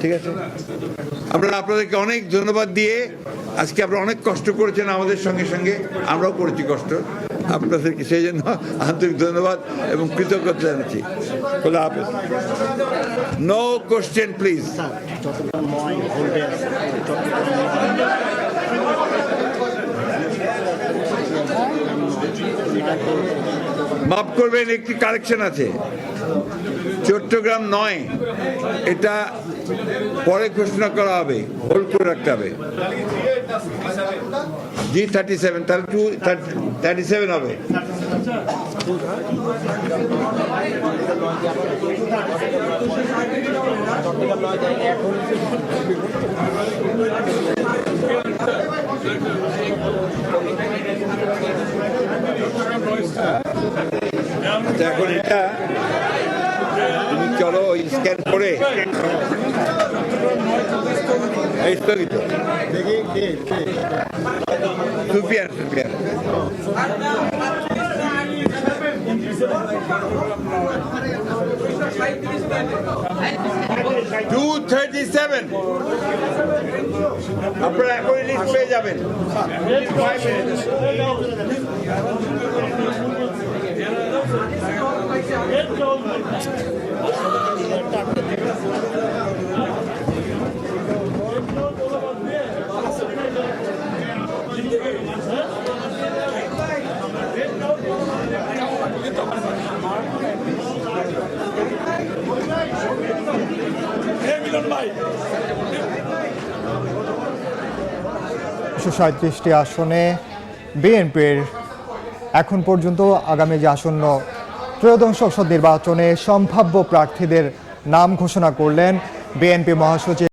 ঠিক আছে? আমরা আপনাদেরকে অনেক ধন্যবাদ দিয়ে আজকে আপনারা অনেক কষ্ট করেছেন আমাদের সঙ্গে সঙ্গে আমরাও করেছি কষ্ট। আপনাদেরকে সেই জন্য আন্তরিক ধন্যবাদ এবং কৃতজ্ঞতা জানাচ্ছি। খোলা হাফেজ। নো কোশ্চেন প্লিজ মাফ করবেন একটি কারেকশন আছে। চট্টগ্রাম নয় এটা পরে ঘোষণা করা হবে হোল্ড করে রাখতে হবে। জি থার্টি সেভেন তাহলে টু থার্টি সেভেন হবে এখন এটা চলো স্ক্যান করে। স্থগিত সুপিয়ার সুপিয়ার। টু থার্টি সেভেন আপনারা এখন লিস্ট পেয়ে যাবেন। Five minutes. একশো সাঁত্রিশটি আসনে বিএনপির এখন পর্যন্ত আগামী যে আসন্ন ত্রয়োদশ সংসদ নির্বাচনে সম্ভাব্য প্রার্থীদের নাম ঘোষণা করলেন বিএনপি মহাসচিব